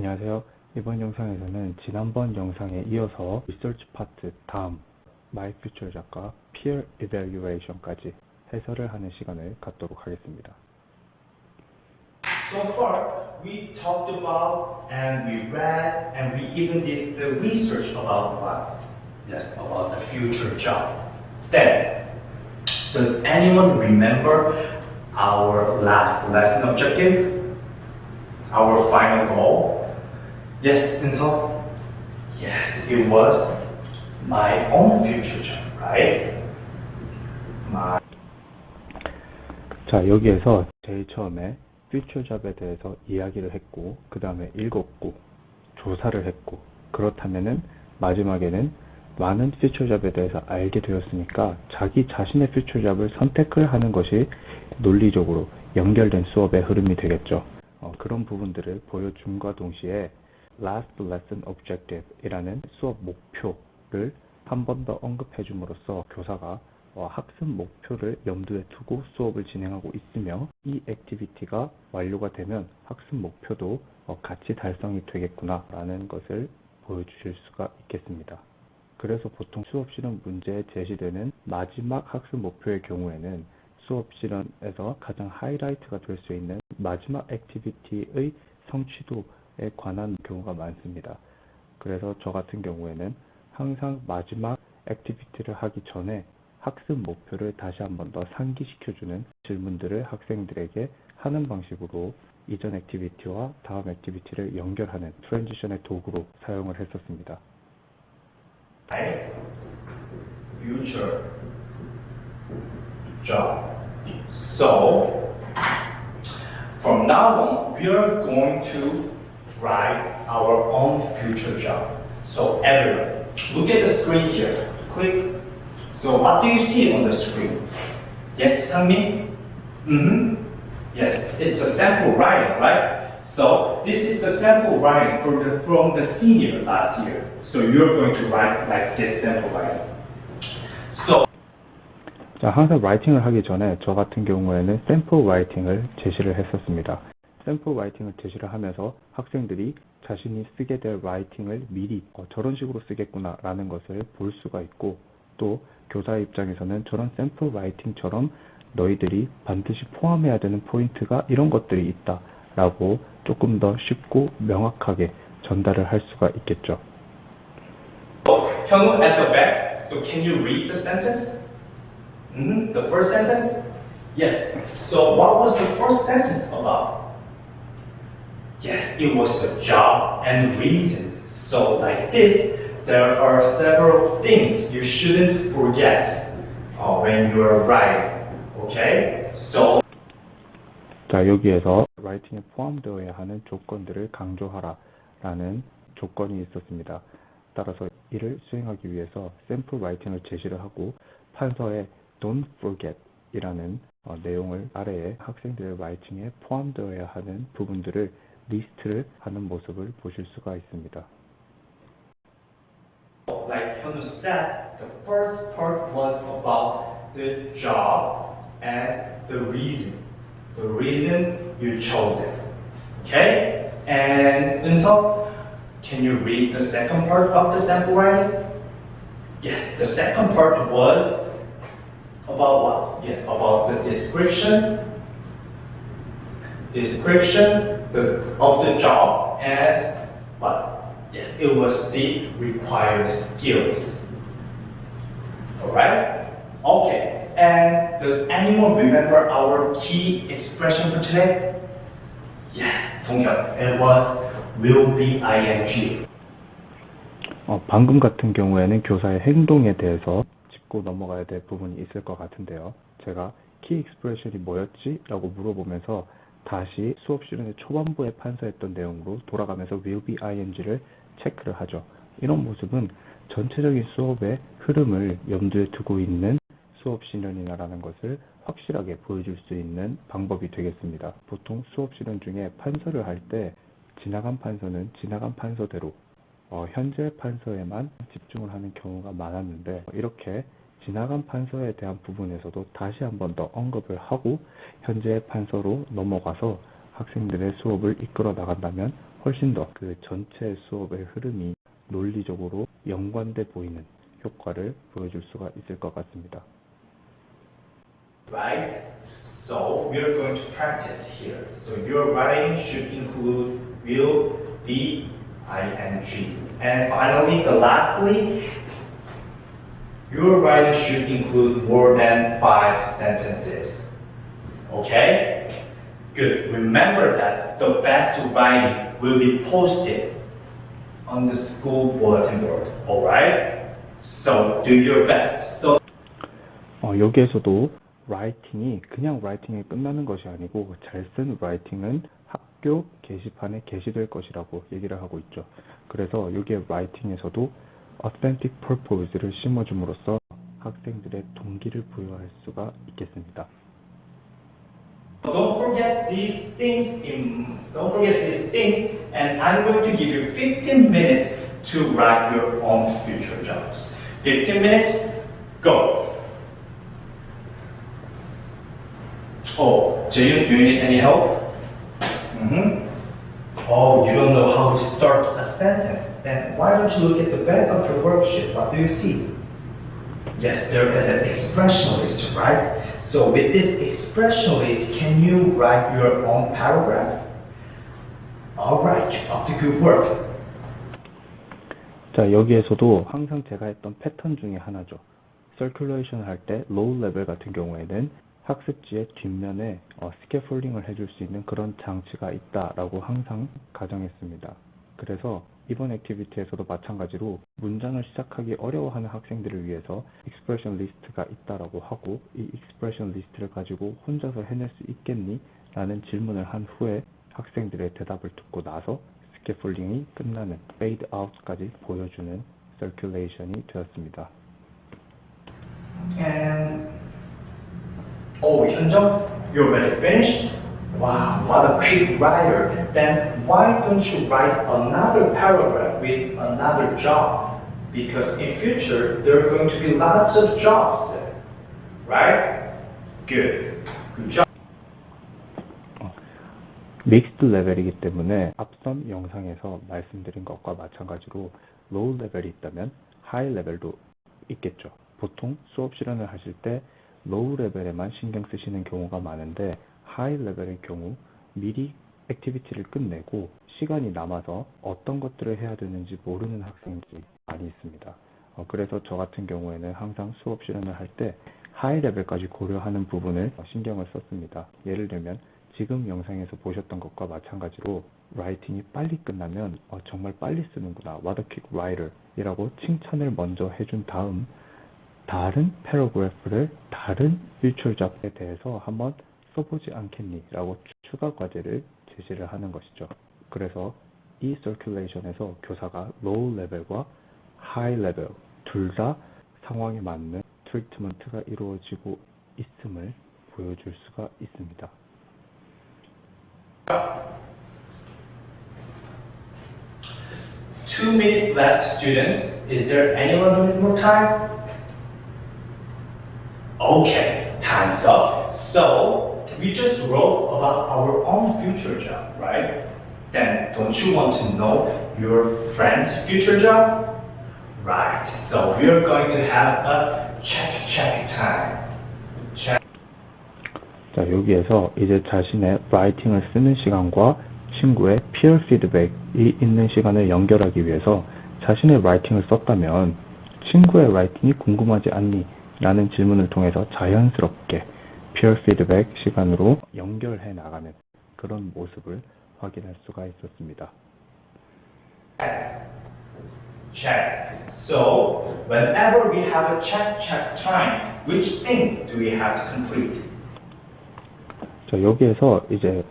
안녕하세요. 이번 영상에서는 지난번 영상에 이어서 리서치 파트 다음 Future 작가 Peer Evaluation까지 해설을 하는 시간을 갖도록 하겠습니다. So far, we talked about and we read and we even did the research about what? Yes, about the future job. Then, does anyone remember our last lesson objective? Our final goal? Yes, Inso? Yes, it was my own future job, right? My 자, 여기에서 제일 처음에 퓨처 잡에 대해서 이야기를 했고, 그 다음에 읽었고, 조사를 했고, 그렇다면은 마지막에는 많은 퓨처 잡에 대해서 알게 되었으니까 자기 자신의 퓨처 잡을 선택을 하는 것이 논리적으로 연결된 수업의 흐름이 되겠죠. 어, 그런 부분들을 보여줌과 동시에 Last Lesson Objective 이라는 수업 목표를 한 번 더 언급해 줌으로써 교사가 어, 학습 목표를 염두에 두고 수업을 진행하고 있으며 이 액티비티가 완료가 되면 학습 목표도 어, 같이 달성이 되겠구나 라는 것을 보여주실 수가 있겠습니다. 그래서 보통 수업 실험 문제에 제시되는 마지막 학습 목표의 경우에는 수업 실험에서 가장 하이라이트가 될 수 있는 마지막 액티비티의 성취도에 관한 경우가 많습니다. 그래서 저 같은 경우에는 항상 마지막 액티비티를 하기 전에 학습 목표를 다시 한 번 더 상기시켜주는 질문들을 학생들에게 하는 방식으로 이전 액티비티와 다음 액티비티를 연결하는 트랜지션의 도구로 사용을 했었습니다. future job. So, from now on, we are going to write our own future job. So, everyone, look at the screen here. Click. So, what do you see on the screen? Yes, Sangmin? Mm-hmm. Yes, it's a sample writing, right? So this is the sample writing for the, from the senior last year. So you're going to write like this sample writing. So 자, 항상 라이팅을 하기 전에 저 같은 경우에는 샘플 라이팅을 제시를 했었습니다. 샘플 라이팅을 제시를 하면서 학생들이 자신이 쓰게 될 라이팅을 미리 어, 저런 식으로 쓰겠구나 라는 것을 볼 수가 있고 또 교사의 입장에서는 저런 샘플 라이팅처럼 너희들이 반드시 포함해야 되는 포인트가 이런 것들이 있다 라고 조금 더 쉽고 명확하게 전달을 할 수가 있겠죠. Hyunwoo at the back. So can you read the sentence? hmm The first sentence? Yes. So what was the first sentence about? Yes, it was the job and reasons. So like this, there are several things you shouldn't forget uh, when you are writing. Okay? So 자, 여기에서 라이팅에 포함되어야 하는 조건들을 강조하라 라는 조건이 있었습니다. 따라서 이를 수행하기 위해서 샘플 라이팅을 제시를 하고 판서에 don't forget 이라는 어, 내용을 아래에 학생들의 라이팅에 포함되어야 하는 부분들을 리스트를 하는 모습을 보실 수가 있습니다. like Hyunwoo said, the first part was about the job and the reason. The reason you chose it. Okay? And Eunseok, can you read the second part of the sample writing? Yes, the second part was about what? Yes, about the description, description the, of the job and what? Yes, it was the required skills. Alright? Okay. And does anyone remember our key expression for today? Yes, 동현. It was will be ing. 어, 방금 같은 경우에는 교사의 행동에 대해서 짚고 넘어가야 될 부분이 있을 것 같은데요. 제가 키 익스프레션이 뭐였지? 라고 물어보면서 다시 수업 시간의 초반부에 판서했던 내용으로 돌아가면서 will be ing를 체크를 하죠. 이런 모습은 전체적인 수업의 흐름을 염두에 두고 있는 수업 실현이라는 것을 확실하게 보여줄 수 있는 방법이 되겠습니다. 보통 수업 실현 중에 판서를 할 때 지나간 판서는 지나간 판서대로 어, 현재 판서에만 집중을 하는 경우가 많았는데 이렇게 지나간 판서에 대한 부분에서도 다시 한 번 더 언급을 하고 현재 판서로 넘어가서 학생들의 수업을 이끌어 나간다면 훨씬 더 그 전체 수업의 흐름이 논리적으로 연관돼 보이는 효과를 보여줄 수가 있을 것 같습니다. right? So we are going to practice here. So your writing should include will, be, ing. And finally, the lastly, your writing should include more than five sentences. Okay? Good. Remember that the best writing will be posted on the school bulletin board. Alright? So do your best. So 어, 여기에서도 라이팅이 그냥 라이팅에 끝나는 것이 아니고 잘 쓴 라이팅은 학교 게시판에 게시될 것이라고 얘기를 하고 있죠. 그래서 여기에 라이팅에서도 authentic purpose를 심어줌으로써 학생들의 동기를 부여할 수가 있겠습니다. Don't forget these things in don't forget these things and I'm going to give you 15 minutes to write your own future jobs. 15 minutes, go. Oh, Jayon, do you need any help? Mm-hmm. Oh, you don't know how to start a sentence. Then why don't you look at the back of your worksheet? What do you see? Yes, there is an expression list, right? So with this expression list, can you write your own paragraph? Alright, keep up the good work. 자, 여기에서도 항상 제가 했던 패턴 중에 하나죠. 서큘레이션 할 때 로우 레벨 같은 경우에는 학습지의 뒷면에 어, 스캐폴딩을 해줄 수 있는 그런 장치가 있다라고 항상 가정했습니다. 그래서 이번 액티비티에서도 마찬가지로 문장을 시작하기 어려워하는 학생들을 위해서 익스프레션 리스트가 있다라고 하고 이 익스프레션 리스트를 가지고 혼자서 해낼 수 있겠니? 라는 질문을 한 후에 학생들의 대답을 듣고 나서 스캐폴딩이 끝나는 페이드 아웃까지 보여주는 서큘레이션이 되었습니다. And oh, Hyunjung, you already finished? Wow, what a quick writer. Then why don't you write another paragraph with another job? Because in future there are going to be lots of jobs there, right? Good. Good job. 믹스드 레벨이기 때문에 앞선 영상에서 말씀드린 것과 마찬가지로 로우 레벨이 있다면 하이 레벨도 있겠죠. 보통 수업 실현을 하실 때 로우 레벨에만 신경 쓰시는 경우가 많은데 하이 레벨의 경우 미리 액티비티를 끝내고 시간이 남아서 어떤 것들을 해야 되는지 모르는 학생들이 많이 있습니다. 어, 그래서 저 같은 경우에는 항상 수업 실현을 할 때 하이 레벨까지 고려하는 부분을 신경을 썼습니다. 예를 들면 지금 영상에서 보셨던 것과 마찬가지로 라이팅이 빨리 끝나면 어, 정말 빨리 쓰는구나. Quick writer 이라고 칭찬을 먼저 해준 다음 다른 패러그래프를 다른 잡에 대해서 한번 써보지 않겠니? 라고 추가 과제를 제시를 하는 것이죠. 그래서 이 circulation에서 교사가 low level과 high level 둘다 상황에 맞는 트리트먼트가 이루어지고 있음을 보여줄 수가 있습니다. Two minutes left, student. Is there anyone who needs more time? Okay, time's up. So, we just wrote about our own future job, right? Then, don't you want to know your friend's future job? Right, so we are going to have a check, check time. Check. 자, 여기에서 이제 자신의 라이팅을 쓰는 시간과 친구의 peer 피드백이 있는 시간을 연결하기 위해서 자신의 라이팅을 썼다면 친구의 라이팅이 궁금하지 않니? 라는 질문을 통해서 자연스럽게 peer 피드백 시간으로 연결해 나가는 그런 모습을 확인할 수가 있었습니다. Check. So, whenever we have a check, check time, which things do we have to complete? 자, 여기에서 이제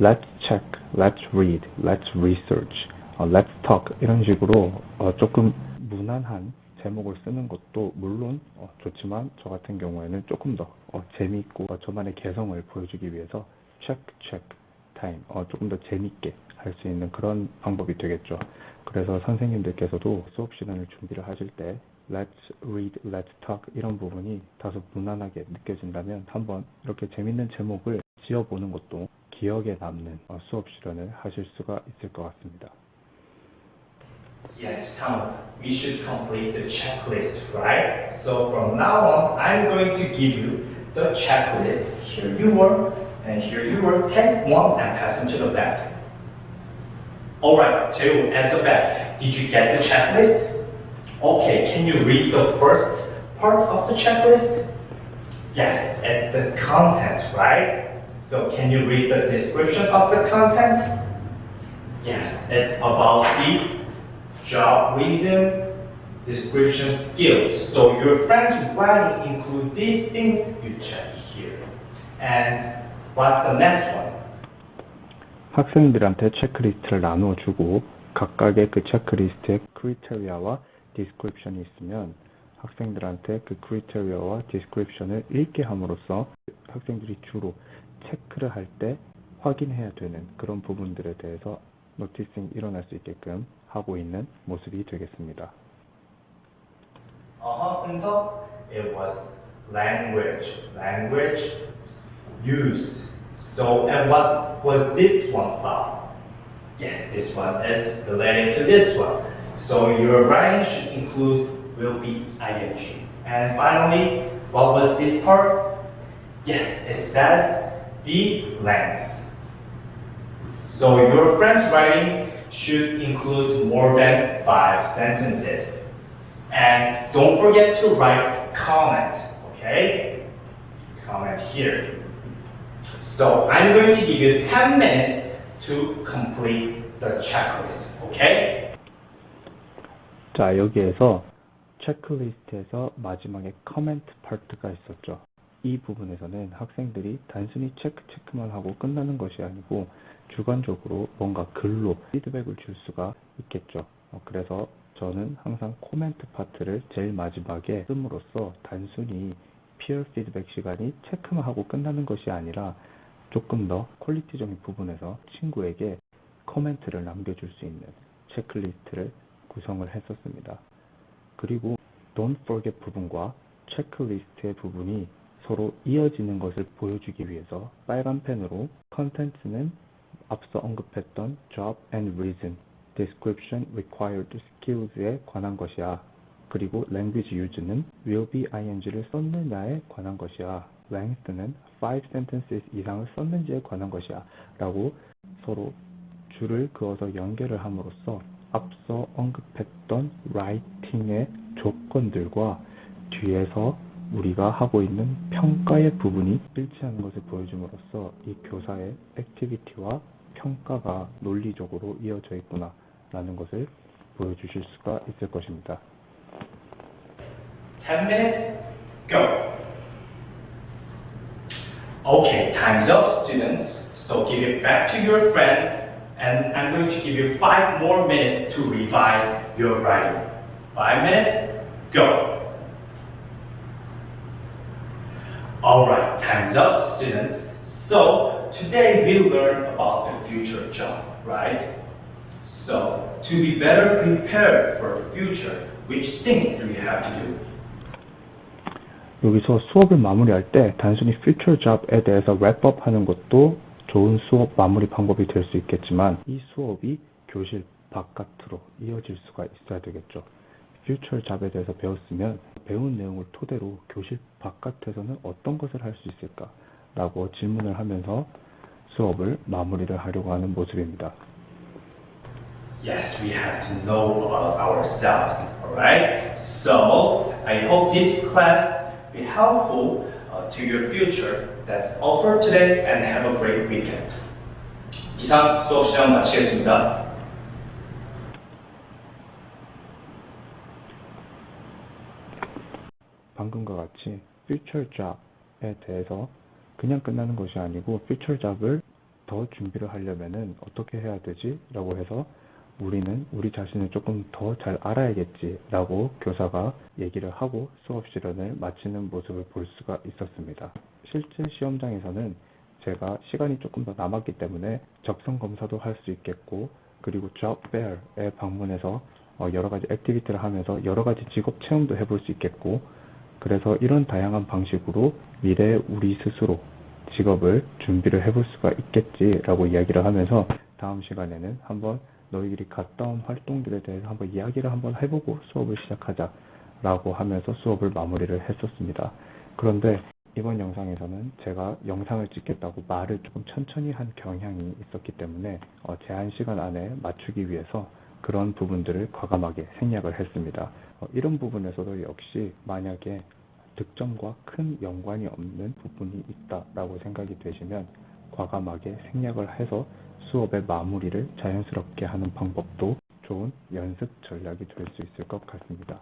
let's check, let's read, let's research, 어, let's talk 이런 식으로 어, 조금 무난한 제목을 쓰는 것도 물론 어, 좋지만 저 같은 경우에는 조금 더 어, 재미있고 어, 저만의 개성을 보여주기 위해서 check, check time 어, 조금 더 재밌게 할 수 있는 그런 방법이 되겠죠. 그래서 선생님들께서도 수업 시간을 준비를 하실 때 let's read, let's talk 이런 부분이 다소 무난하게 느껴진다면 한번 이렇게 재밌는 제목을 지어보는 것도 기억에 남는 어, 수업 실현을 하실 수가 있을 것 같습니다. Yes, Sam, we should complete the checklist, right? So from now on, I'm going to give you the checklist. Here you were, and here you were. Take one and pass them to the back. All right, two at the back. Did you get the checklist? Okay, can you read the first part of the checklist? Yes, it's the content, right? So can you read the description of the content? Yes, it's about the job reason, description skills. So your friend's writing include these things, you check here. And what's the next one? 학생들한테 체크리스트를 나누어 주고 각각의 그 체크리스트에 크리테리아와 디스크립션이 있으면 학생들한테 그 크리테리아와 디스크립션을 읽게 함으로써 학생들이 주로 체크를 할 때 확인해야 되는 그런 부분들에 대해서 노티싱 일어날 수 있게끔 하고 있는 모습이 되겠습니다. Uh-huh, Unso. It was language. Language use. So, and what was this one about? Yes, this one is related to this one. So your writing should include will be ing. And finally, what was this part? Yes, it says the length. So your friend's writing should include more than five sentences. And don't forget to write comment, okay? Comment here. So I'm going to give you 10 minutes to complete the checklist, okay? 자, 여기에서 체크리스트에서 마지막에 커멘트 파트가 있었죠. 이 부분에서는 학생들이 단순히 체크 체크만 하고 끝나는 것이 아니고 주관적으로 뭔가 글로 피드백을 줄 수가 있겠죠. 어, 그래서 저는 항상 코멘트 파트를 제일 마지막에 씀으로써 단순히 피어 피드백 시간이 체크만 하고 끝나는 것이 아니라 조금 더 퀄리티적인 부분에서 친구에게 코멘트를 남겨줄 수 있는 체크리스트를 구성을 했었습니다. 그리고 don't forget 부분과 체크리스트의 부분이 서로 이어지는 것을 보여주기 위해서 빨간 펜으로 content는 앞서 언급했던 job and reason, description required skills에 관한 것이야. 그리고 language use는 will be ing를 썼느냐에 관한 것이야. length는 five sentences 이상을 썼는지에 관한 것이야. 라고 서로 줄을 그어서 연결을 함으로써 앞서 언급했던 writing의 조건들과 뒤에서 우리가 하고 있는 평가의 부분이 일치하는 것을 보여줌으로써 이 교사의 액티비티와 평가가 논리적으로 이어져 있구나 라는 것을 보여주실 수가 있을 것입니다. 10 minutes, go. Okay, time's up, students. So give it back to your friend, and I'm going to give you five more minutes to revise your writing. Five minutes, go. Alright, time's up, students. So today we learned about the future job, right? So to be better prepared for the future, which things do you have to do? 여기서 수업을 마무리할 때 단순히 future job에 대해서 wrap-up 하는 것도 좋은 수업 마무리 방법이 될 수 있겠지만 이 수업이 교실 바깥으로 이어질 수가 있어야 되겠죠. future job에 대해서 배웠으면 배운 내용을 토대로 교실 바깥에서는 어떤 것을 할 수 있을까? 라고 질문을 하면서 수업을 마무리를 하려고 하는 모습입니다. Yes, we have to know about ourselves, alright? So, I hope this class be helpful uh, to your future. That's all for today and have a great weekend. 이상 수업 시간 마치겠습니다. 방금과 같이 future job에 대해서 그냥 끝나는 것이 아니고 future job을 더 준비를 하려면은 어떻게 해야 되지? 라고 해서 우리는 우리 자신을 조금 더 잘 알아야겠지 라고 교사가 얘기를 하고 수업 실현을 마치는 모습을 볼 수가 있었습니다. 실제 시험장에서는 제가 시간이 조금 더 남았기 때문에 적성 검사도 할 수 있겠고 그리고 job fair에 방문해서 어, 여러 가지 액티비티를 하면서 여러 가지 직업 체험도 해볼 수 있겠고 그래서 이런 다양한 방식으로 미래 우리 스스로 직업을 준비를 해볼 수가 있겠지라고 이야기를 하면서 다음 시간에는 한번 너희들이 온 활동들에 대해서 한번 이야기를 한번 해보고 수업을 시작하자라고 하면서 수업을 마무리를 했었습니다. 그런데 이번 영상에서는 제가 영상을 찍겠다고 말을 조금 천천히 한 경향이 있었기 때문에 어, 제한 시간 안에 맞추기 위해서 그런 부분들을 과감하게 생략을 했습니다. 어, 이런 부분에서도 역시 만약에 득점과 큰 연관이 없는 부분이 있다라고 생각이 되시면 과감하게 생략을 해서 수업의 마무리를 자연스럽게 하는 방법도 좋은 연습 전략이 될 수 있을 것 같습니다.